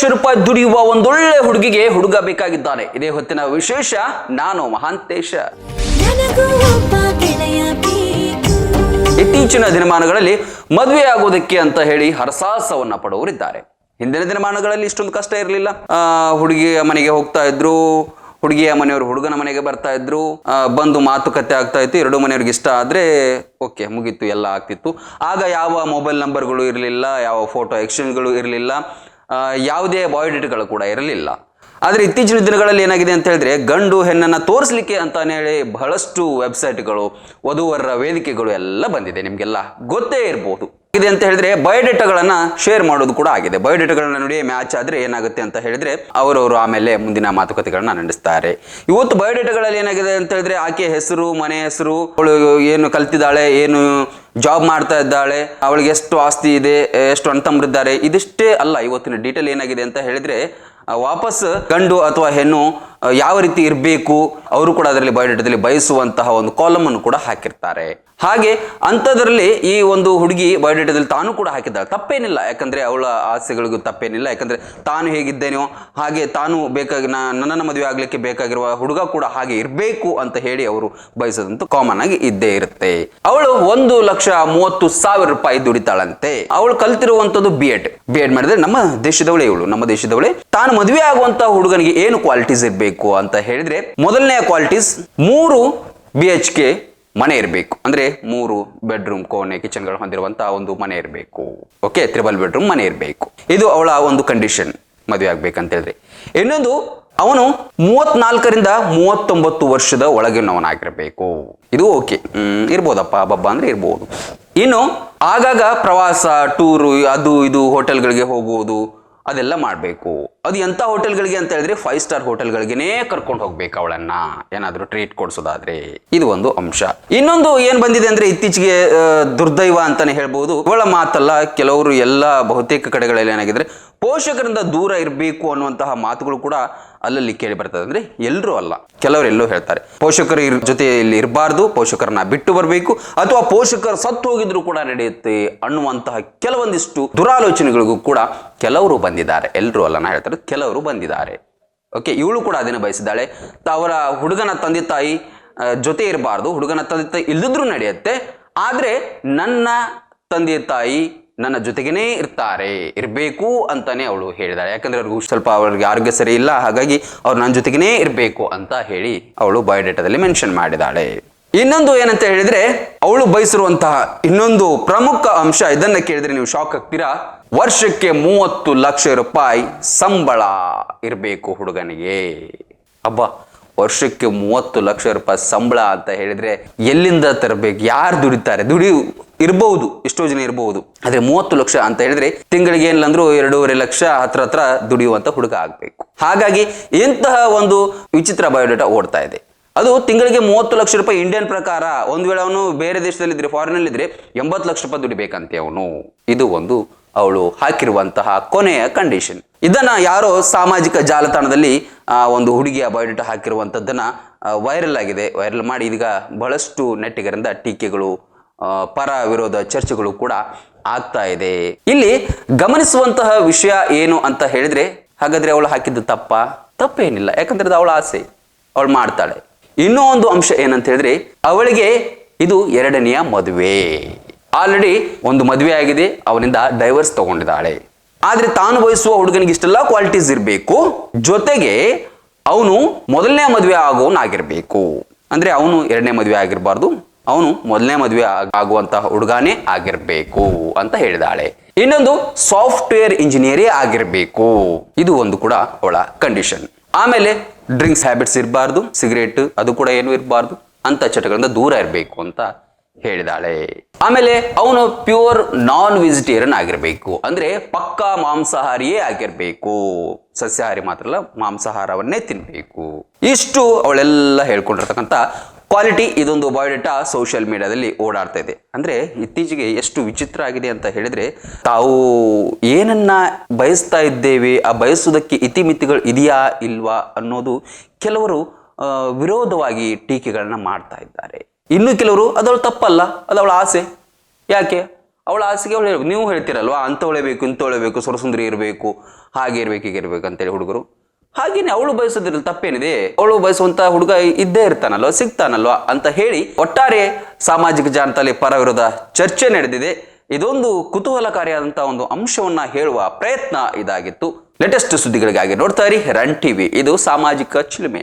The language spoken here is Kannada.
ಲಕ್ಷ ರೂಪಾಯಿ ದುಡಿಯುವ ಒಂದೊಳ್ಳೆ ಹುಡುಗಿಗೆ ಹುಡುಗ ಬೇಕಾಗಿದ್ದಾನೆ. ಇದೇ ಹೊತ್ತಿನ ವಿಶೇಷ ನಾನು ಮಹಾಂತೇಶ. ಇತ್ತೀಚಿನ ದಿನಮಾನಗಳಲ್ಲಿ ಮದುವೆ ಆಗೋದಕ್ಕೆ ಅಂತ ಹೇಳಿ ಹರಸಾಹಸವನ್ನ ಪಡುವವರಿದ್ದಾರೆ. ಹಿಂದಿನ ದಿನಮಾನಗಳಲ್ಲಿ ಇಷ್ಟೊಂದು ಕಷ್ಟ ಇರಲಿಲ್ಲ. ಹುಡುಗಿಯ ಮನೆಗೆ ಹೋಗ್ತಾ ಇದ್ರು ಹುಡುಗಿಯ ಮನೆಯವರು ಹುಡುಗನ ಮನೆಗೆ ಬರ್ತಾ ಇದ್ರು ಬಂದು ಮಾತುಕತೆ ಆಗ್ತಾ ಇತ್ತು ಎರಡು ಮನೆಯವ್ರಿಗೆ ಇಷ್ಟ ಆದ್ರೆ ಓಕೆ ಮುಗೀತು ಎಲ್ಲ ಆಗ್ತಿತ್ತು. ಆಗ ಯಾವ ಮೊಬೈಲ್ ನಂಬರ್ಗಳು ಇರಲಿಲ್ಲ ಯಾವ ಫೋಟೋ ಎಕ್ಸ್ಚೇಂಜ್ಗಳು ಇರಲಿಲ್ಲ ಯಾವುದೇ ಬಾಯೋಡೇಟ್ಗಳು ಕೂಡ ಇರಲಿಲ್ಲ. ಆದರೆ ಇತ್ತೀಚಿನ ದಿನಗಳಲ್ಲಿ ಏನಾಗಿದೆ ಅಂತ ಹೇಳಿದ್ರೆ ಗಂಡು ಹೆಣ್ಣನ್ನು ತೋರಿಸ್ಲಿಕ್ಕೆ ಅಂತಾನೆ ಹೇಳಿ ಬಹಳಷ್ಟು ವೆಬ್ಸೈಟ್ಗಳು ವಧುವರರ ವೇದಿಕೆಗಳು ಎಲ್ಲ ಬಂದಿದೆ. ನಿಮಗೆಲ್ಲ ಗೊತ್ತೇ ಇರ್ಬೋದು. ಇದೆ ಅಂತ ಹೇಳಿದ್ರೆ ಬಯೋಡೇಟಾಗಳನ್ನ ಶೇರ್ ಮಾಡೋದು ಕೂಡ ಆಗಿದೆ. ಬಯೋಡೇಟಾಗಳನ್ನ ನೋಡಿ ಮ್ಯಾಚ್ ಆದ್ರೆ ಏನಾಗುತ್ತೆ ಅಂತ ಹೇಳಿದ್ರೆ ಅವರವರು ಆಮೇಲೆ ಮುಂದಿನ ಮಾತುಕತೆಗಳನ್ನ ನಡೆಸ್ತಾರೆ. ಇವತ್ತು ಬಯೋಡೇಟಾಗಳಲ್ಲಿ ಏನಾಗಿದೆ ಅಂತ ಹೇಳಿದ್ರೆ ಆಕೆ ಹೆಸರು, ಮನೆ ಹೆಸರು, ಅವಳು ಏನು ಕಲ್ತಿದ್ದಾಳೆ, ಏನು ಜಾಬ್ ಮಾಡ್ತಾ ಇದ್ದಾಳೆ, ಅವಳಿಗೆ ಎಷ್ಟು ಆಸ್ತಿ ಇದೆ, ಎಷ್ಟು ಅಣ್ತಂಬ್ರಿದ್ದಾರೆ ಇದಿಷ್ಟೇ ಅಲ್ಲ, ಇವತ್ತಿನ ಡೀಟೇಲ್ ಏನಾಗಿದೆ ಅಂತ ಹೇಳಿದ್ರೆ ವಾಪಸ್ ಗಂಡು ಅಥವಾ ಹೆಣ್ಣು ಯಾವ ರೀತಿ ಇರಬೇಕು, ಅವರು ಕೂಡ ಅದರಲ್ಲಿ ಬಯೋಡೇಟಾದಲ್ಲಿ ಬಯಸುವಂತಹ ಒಂದು ಕಾಲಮ್ ಅನ್ನು ಕೂಡ ಹಾಕಿರ್ತಾರೆ. ಹಾಗೆ ಅಂಥದ್ರಲ್ಲಿ ಈ ಒಂದು ಹುಡುಗಿ ಬಯೋಡೇಟಾದಲ್ಲಿ ತಾನು ಕೂಡ ಹಾಕಿದ್ದಾಳೆ ತಪ್ಪೇನಿಲ್ಲ. ಯಾಕಂದ್ರೆ ಅವಳ ಆಸೆಗಳಿಗೂ ತಪ್ಪೇನಿಲ್ಲ. ಯಾಕಂದ್ರೆ ತಾನು ಹೇಗಿದ್ದೇನೋ, ಹಾಗೆ ತಾನು ಬೇಕಾಗಿ ನನ್ನನ್ನು ಮದುವೆ ಆಗ್ಲಿಕ್ಕೆ ಬೇಕಾಗಿರುವ ಹುಡುಗ ಕೂಡ ಹಾಗೆ ಇರಬೇಕು ಅಂತ ಹೇಳಿ ಅವರು ಬಯಸೋದಂತೂ ಕಾಮನ್ ಆಗಿ ಇದ್ದೇ ಇರುತ್ತೆ. ಅವಳು ಒಂದು ಲಕ್ಷ ಮೂವತ್ತು ಸಾವಿರ ರೂಪಾಯಿ ದುಡಿತಾಳಂತೆ. ಅವಳು ಕಲ್ತಿರುವಂತದ್ದು ಬಿ ಎಡ್ ಬಿ ಎಡ್ ಮಾಡಿದ್ರೆ ನಮ್ಮ ದೇಶದವಳೇ ಇವಳು. ನಮ್ಮ ದೇಶದವಳೇ ತಾನು ಮದುವೆ ಆಗುವಂತಹ ಹುಡುಗನಿಗೆ ಏನು ಕ್ವಾಲಿಟೀಸ್ ಇರಬೇಕು? ಅಂತ ಹೇಳಿದ್ರೆ ಮೊದಲನೆಯ ಕ್ವಾಲಿಟೀಸ್ ಮೂರು ಬಿ ಎಚ್ ಕೆ ಮನೆ ಇರಬೇಕು. ಅಂದ್ರೆ ಮೂರು ಬೆಡ್ರೂಮ್ ಕೋಣೆ ಕಿಚನ್ಗಳು ಹೊಂದಿರುವಂತಹ ಒಂದು ಮನೆ ಇರಬೇಕು. ಓಕೆ ತ್ರಿಬಲ್ ಬೆಡ್ರೂಮ್ ಮನೆ ಇರಬೇಕು. ಇದು ಅವಳ ಒಂದು ಕಂಡೀಷನ್ ಮದುವೆ ಆಗ್ಬೇಕಂತ ಹೇಳಿದ್ರೆ. ಇನ್ನೊಂದು, ಅವನು ಮೂವತ್ನಾಲ್ಕರಿಂದ ಮೂವತ್ತೊಂಬತ್ತು ವರ್ಷದ ಒಳಗಿನವನಾಗಿರಬೇಕು. ಇದು ಓಕೆ ಇರ್ಬೋದಪ್ಪ ಬಬ್ಬ ಅಂದ್ರೆ ಇರ್ಬೋದು. ಇನ್ನು, ಆಗಾಗ ಪ್ರವಾಸ ಟೂರು ಅದು ಇದು ಹೋಟೆಲ್ಗಳಿಗೆ ಹೋಗುವುದು ಅದೆಲ್ಲ ಮಾಡಬೇಕು. ಅದು ಎಂಥ ಹೋಟೆಲ್ಗಳಿಗೆ ಅಂತ ಹೇಳಿದ್ರೆ ಫೈವ್ ಸ್ಟಾರ್ ಹೋಟೆಲ್ಗಳಿಗೇನೆ ಕರ್ಕೊಂಡು ಹೋಗ್ಬೇಕು ಅವಳನ್ನ. ಏನಾದರೂ ಟ್ರೀಟ್ ಕೊಡಿಸೋದಾದ್ರೆ ಇದು ಒಂದು ಅಂಶ. ಇನ್ನೊಂದು ಏನ್ ಬಂದಿದೆ ಅಂದ್ರೆ ಇತ್ತೀಚೆಗೆ ದುರ್ದೈವ ಅಂತಾನೆ ಹೇಳ್ಬೋದು. ಇವಳ ಮಾತಲ್ಲ, ಕೆಲವರು ಎಲ್ಲ ಬಹುತೇಕ ಕಡೆಗಳಲ್ಲಿ ಏನಾಗಿದ್ರೆ ಪೋಷಕರಿಂದ ದೂರ ಇರಬೇಕು ಅನ್ನುವಂತಹ ಮಾತುಗಳು ಕೂಡ ಅಲ್ಲಲ್ಲಿ ಕೇಳಿ ಬರ್ತದೆ. ಅಂದ್ರೆ ಎಲ್ಲರೂ ಅಲ್ಲ, ಕೆಲವರು ಎಲ್ಲೋ ಹೇಳ್ತಾರೆ. ಪೋಷಕರ ಜೊತೆ ಇಲ್ಲಿ ಇರಬಾರ್ದು, ಪೋಷಕರನ್ನ ಬಿಟ್ಟು ಬರಬೇಕು, ಅಥವಾ ಪೋಷಕರು ಸತ್ತು ಹೋಗಿದ್ರು ಕೂಡ ನಡೆಯುತ್ತೆ ಅನ್ನುವಂತಹ ಕೆಲವೊಂದಿಷ್ಟು ದುರಾಲೋಚನೆಗಳಿಗೂ ಕೂಡ ಕೆಲವರು ಬಂದಿದ್ದಾರೆ. ಎಲ್ಲರೂ ಅಲ್ಲ ಹೇಳ್ತಾರೆ ಕೆಲವರು ಬಂದಿದ್ದಾರೆ. ಓಕೆ ಇವಳು ಕೂಡ ಅದನ್ನು ಬಯಸಿದ್ದಾಳೆ? ತವರ ಹುಡುಗನ ತಂದೆ ತಾಯಿ ಜೊತೆ ಇರಬಾರ್ದು, ಹುಡುಗನ ತಂದೆ ತಾಯಿ ಇಲ್ಲದಿದ್ರೂ ನಡೆಯುತ್ತೆ. ಆದ್ರೆ ನನ್ನ ತಂದೆ ತಾಯಿ ನನ್ನ ಜೊತೆಗೇನೆ ಇರ್ತಾರೆ, ಇರಬೇಕು ಅಂತಾನೆ ಅವಳು ಹೇಳಿದಾಳೆ. ಯಾಕಂದ್ರೆ ಅವ್ರಿಗೂ ಸ್ವಲ್ಪ ಅವ್ರಿಗೆ ಆರೋಗ್ಯ ಸರಿ ಇಲ್ಲ, ಹಾಗಾಗಿ ಅವ್ರು ನನ್ನ ಜೊತೆಗೇನೆ ಇರಬೇಕು ಅಂತ ಹೇಳಿ ಅವಳು ಬಯೋಡೇಟಾದಲ್ಲಿ ಮೆನ್ಷನ್ ಮಾಡಿದಾಳೆ. ಇನ್ನೊಂದು ಏನಂತ ಹೇಳಿದ್ರೆ, ಅವಳು ಬಯಸಿರುವಂತಹ ಇನ್ನೊಂದು ಪ್ರಮುಖ ಅಂಶ, ಇದನ್ನ ಕೇಳಿದ್ರೆ ನೀವು ಶಾಕ್ ಆಗ್ತೀರಾ? ವರ್ಷಕ್ಕೆ ಮೂವತ್ತು ಲಕ್ಷ ರೂಪಾಯಿ ಸಂಬಳ ಇರಬೇಕು ಹುಡುಗನಿಗೆ. ಅಬ್ಬಾ ವರ್ಷಕ್ಕೆ ಮೂವತ್ತು ಲಕ್ಷ ರೂಪಾಯಿ ಸಂಬಳ ಅಂತ ಹೇಳಿದ್ರೆ ಎಲ್ಲಿಂದ ತರಬೇಕು? ಯಾರು ದುಡಿತಾರೆ? ದುಡಿ ಇರಬಹುದು ಎಷ್ಟೋ ಜನ ಇರಬಹುದು ಆದ್ರೆ ಮೂವತ್ತು ಲಕ್ಷ ಅಂತ ಹೇಳಿದ್ರೆ ತಿಂಗಳಿಗೆ ಏನಿಲ್ಲ ಅಂದ್ರೂ ಎರಡೂವರೆ ಲಕ್ಷ ಹತ್ರ ಹತ್ರ ದುಡಿಯುವಂತ ಹುಡುಗ ಆಗ್ಬೇಕು. ಹಾಗಾಗಿ ಇಂತಹ ಒಂದು ವಿಚಿತ್ರ ಬಯೋಡೇಟಾ ಓಡ್ತಾ ಇದೆ. ಅದು ತಿಂಗಳಿಗೆ ಮೂವತ್ತು ಲಕ್ಷ ರೂಪಾಯಿ ಇಂಡಿಯನ್ ಪ್ರಕಾರ ಒಂದ್ ವೇಳೆ ಅವನು ಬೇರೆ ದೇಶದಲ್ಲಿ ಇದ್ರೆ ಫಾರಿನ್ ಇದ್ರೆ ಎಂಬತ್ತು ಲಕ್ಷ ರೂಪಾಯಿ ದುಡಿಬೇಕಂತೆ ಅವನು. ಇದು ಒಂದು ಅವಳು ಹಾಕಿರುವಂತಹ ಕೊನೆಯ ಕಂಡೀಷನ್ ಇದನ್ನ ಯಾರೋ ಸಾಮಾಜಿಕ ಜಾಲತಾಣದಲ್ಲಿ ಒಂದು ಹುಡುಗಿಯ ಬಯೋಡೇಟಾ ಹಾಕಿರುವಂಥದ್ದನ್ನ ವೈರಲ್ ಆಗಿದೆ. ವೈರಲ್ ಮಾಡಿ ಇದೀಗ ಬಹಳಷ್ಟು ನೆಟ್ಟಿಗರಿಂದ ಟೀಕೆಗಳು ಪರ ವಿರೋಧ ಚರ್ಚೆಗಳು ಕೂಡ ಆಗ್ತಾ ಇದೆ. ಇಲ್ಲಿ ಗಮನಿಸುವಂತಹ ವಿಷಯ ಏನು ಅಂತ ಹೇಳಿದ್ರೆ, ಹಾಗಾದ್ರೆ ಅವಳು ಹಾಕಿದ್ದು ತಪ್ಪ? ತಪ್ಪೇನಿಲ್ಲ. ಯಾಕಂದ್ರೆ ಅದು ಅವಳ ಆಸೆ. ಅವಳು ಮಾಡ್ತಾಳೆ. ಇನ್ನೂ ಒಂದು ಅಂಶ ಏನಂತ ಹೇಳಿದ್ರೆ, ಅವಳಿಗೆ ಇದು ಎರಡನೆಯ ಮದುವೆ. ಆಲ್ರೆಡಿ ಒಂದು ಮದುವೆ ಆಗಿದೆ, ಅವನಿಂದ ಡೈವರ್ಸ್ ತಗೊಂಡಿದ್ದಾಳೆ. ಆದ್ರೆ ತಾನು ಬಯಸುವ ಹುಡುಗನಿಗೆ ಇಷ್ಟೆಲ್ಲ ಕ್ವಾಲಿಟೀಸ್ ಇರಬೇಕು. ಜೊತೆಗೆ ಅವನು ಮೊದಲನೇ ಮದುವೆ ಆಗೋನಾಗಿರ್ಬೇಕು ಅಂದ್ರೆ ಅವನು ಎರಡನೇ ಮದುವೆ ಆಗಿರಬಾರ್ದು, ಅವನು ಮೊದಲನೇ ಮದುವೆ ಆಗ್- ಆಗುವಂತಹ ಹುಡುಗಾನೇ ಆಗಿರಬೇಕು ಅಂತ ಹೇಳಿದಾಳೆ. ಇನ್ನೊಂದು ಸಾಫ್ಟ್ವೇರ್ ಇಂಜಿನಿಯರೇ ಆಗಿರಬೇಕು. ಇದು ಒಂದು ಕೂಡ ಅವಳ ಕಂಡೀಷನ್ ಆಮೇಲೆ ಡ್ರಿಂಕ್ಸ್ ಹ್ಯಾಬಿಟ್ಸ್ ಇರಬಾರ್ದು ಸಿಗರೇಟ್ ಅದು ಕೂಡ ಏನು ಇರಬಾರ್ದು, ಅಂತ ಚಟಗಳಿಂದ ದೂರ ಇರಬೇಕು ಅಂತ ಹೇಳಿದಾಳೆ. ಆಮೇಲೆ ಅವನು ಪ್ಯೂರ್ ನಾನ್ ವೆಜಿಟೇರಿಯನ್ ಆಗಿರಬೇಕು. ಅಂದ್ರೆ ಪಕ್ಕಾ ಮಾಂಸಾಹಾರಿಯೇ ಆಗಿರಬೇಕು. ಸಸ್ಯಾಹಾರಿ ಮಾತ್ರ ಅಲ್ಲ, ಮಾಂಸಾಹಾರವನ್ನೇ ತಿನ್ನಬೇಕು ಇಷ್ಟು ಅವಳೆಲ್ಲ ಹೇಳ್ಕೊಂಡಿರ್ತಕ್ಕಂಥ ಕ್ವಾಲಿಟಿ ಇದೊಂದು ಬಯೋಡೇಟಾ ಸೋಷಿಯಲ್ ಮೀಡಿಯಾದಲ್ಲಿ ಓಡಾಡ್ತಾ ಇದೆ. ಅಂದ್ರೆ ಇತ್ತೀಚೆಗೆ ಎಷ್ಟು ವಿಚಿತ್ರ ಆಗಿದೆ ಅಂತ ಹೇಳಿದ್ರೆ, ತಾವು ಏನನ್ನ ಬಯಸ್ತಾ ಇದ್ದೇವೆ, ಆ ಬಯಸುವುದಕ್ಕೆ ಇತಿಮಿತಿಗಳು ಇದೆಯಾ ಇಲ್ವಾ ಅನ್ನೋದು ಕೆಲವರು ವಿರೋಧವಾಗಿ ಟೀಕೆಗಳನ್ನ ಮಾಡ್ತಾ ಇದ್ದಾರೆ. ಇನ್ನು ಕೆಲವರು ಅದವಳು ತಪ್ಪಲ್ಲ, ಅದು ಅವಳ ಆಸೆ. ಯಾಕೆ? ಅವಳ ಆಸೆಗೆ ಅವಳು ನೀವು ಹೇಳ್ತೀರಲ್ವಾ, ಅಂತ ಬೇಕು ಇಂಥವಳೆ ಬೇಕು ಸ್ವರಸುಂದರಿ ಇರಬೇಕು, ಹಾಗೆ ಇರಬೇಕು, ಹೀಗೆ ಇರಬೇಕು ಅಂತೇಳಿ ಹುಡುಗರು. ಹಾಗೇನೆ ಅವಳು ಬಯಸೋದ್ರಲ್ಲಿ ತಪ್ಪೇನಿದೆ? ಅವಳು ಬಯಸುವಂತ ಹುಡುಗ ಇದ್ದೇ ಇರ್ತಾನಲ್ವಾ, ಸಿಗ್ತಾನಲ್ವಾ ಅಂತ ಹೇಳಿ ಒಟ್ಟಾರೆ ಸಾಮಾಜಿಕ ಜಾಲತಾಣದಲ್ಲಿ ಪರ ವಿರೋಧ ಚರ್ಚೆ ನಡೆದಿದೆ. ಇದೊಂದು ಕುತೂಹಲಕಾರಿಯಾದಂತಹ ಒಂದು ಅಂಶವನ್ನ ಹೇಳುವ ಪ್ರಯತ್ನ ಇದಾಗಿತ್ತು. ಲೇಟೆಸ್ಟ್ ಸುದ್ದಿಗಳಿಗಾಗಿ ನೋಡ್ತಾ ಇರಿ ರನ್ ಟಿವಿ ಇದು ಸಾಮಾಜಿಕ ಚಿಲುಮೆ.